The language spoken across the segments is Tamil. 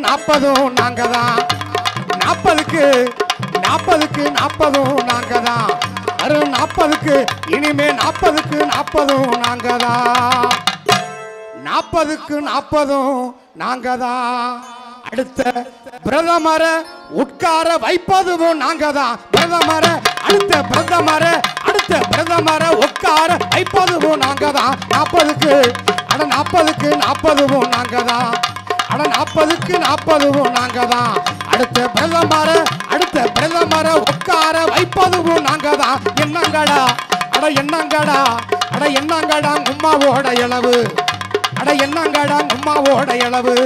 நாற்பதும் நாங்க தான் நாற்பதுக்கு நாற்பதுக்கு நாற்பதும் நாங்க தான் வரும் நாற்பதுக்கு இனிமே நாற்பதுக்கு நாற்பதும் நாங்க தான் நாற்பதுக்கு நாற்பதும் நாங்க தான் அடுத்த பிரதமரை உட்கார வைப்பதுவும் நாங்க தான் பிரதமர அடுத்த பிரதமர அடுத்த பிரதமர உட்கார வைப்பதுவும் நாங்க தான் நாற்பதுக்கு அட நாற்பதுக்கு நாற்பதுவும் நாங்க தான் அட நாற்பதுக்கு நாற்பதுவும் நாங்க தான் அடுத்த பிரதமர அடுத்த பிரதமர உட்கார வைப்பதுவும் நாங்க தான் என்னங்கடா? அட என்னங்கடா? அட என்னங்கடா உம்மாவோட இளவு? அட என்னங்கடா உம்மாவோட இளவு?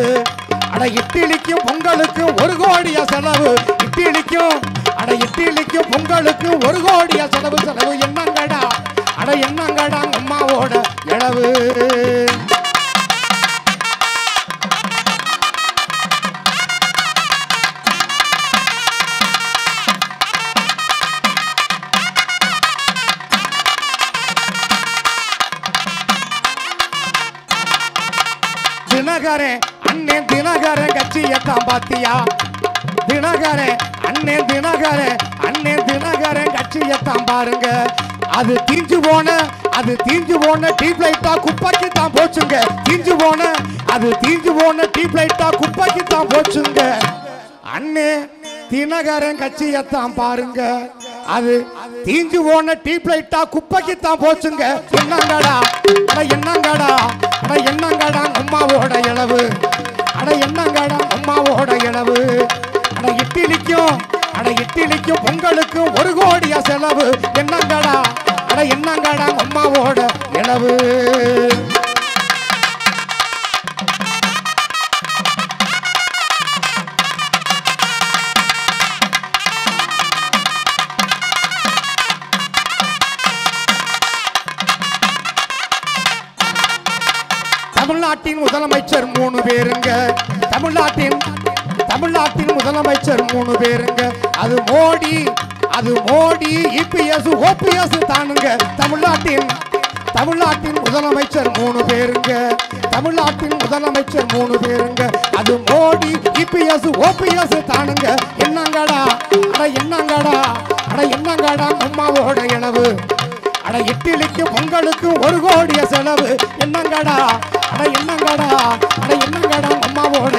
அட இட்டிலிக்கும் பொங்கலுக்கும் ஒரு கோடிய செலவு. இட்டிலிக்கும் அட இட்டிலிக்கும் உங்களுக்கு ஒரு கோடிய செலவு செலவு. என்னங்கடா? அட என்னங்கடா உம்மாவோட இளவு? தினகரன் அண்ணன் தினகரன் கட்சியத்தான் பாத்தியா தினகரன் அண்ணன் தினகரன் அண்ணன் தினகரன் கட்சியத்தான் பாருங்க. அது தீஞ்சு போன அது தீஞ்சு போன டீப் லைட்டா குப்பைக்கு தான் போச்சுங்க. தீஞ்சு போன அது தீஞ்சு போன டீப் லைட்டா குப்பாக்கி தான் போச்சுங்க. அண்ணே தினகரன் கட்சியத்தான் பாருங்க. அது தீஞ்சு போன டீப் லைட்டா குப்பாக்கி தான் போச்சுங்க. என்னங்கடா? என்னங்கடா? அம்மாவோட இளவு. அட என்னங்கடா அம்மாவோட இளவு? அட இட்டிலிக்கும் அட இட்டிலிக்கும் பொங்கலுக்கும் ஒரு கோடியா செலவு. என்னங்கடா? அட என்னங்கடா அம்மாவோட இளவு? தமிழ்நாட்டின் முதலமைச்சர் மூணு பேருங்க. தமிழ்நாட்டின் தமிழ்நாட்டின் முதலமைச்சர் மூணு பேருங்க. அது மோடி அது மோடி இபிஎஸ் ஓபிஎஸ் தானுங்க. தமிழ்நாட்டின் தமிழ்நாட்டின் முதலமைச்சர் மூணு பேருங்க. தமிழ்நாட்டின் முதலமைச்சர் மூணு பேருங்க. அது மோடி இபிஎஸ் ஓபிஎஸ் தானுங்க. என்னங்கடா? அட என்னங்கடா? அட என்னங்கடா அம்மாவோட இளவு? அட இட்டிலிக்கு பொங்கலுக்கு ஒரு கோடிய செலவு. என்னங்கடா? அட என்னங்கடா? அட என்னங்கடா அம்மாவோட?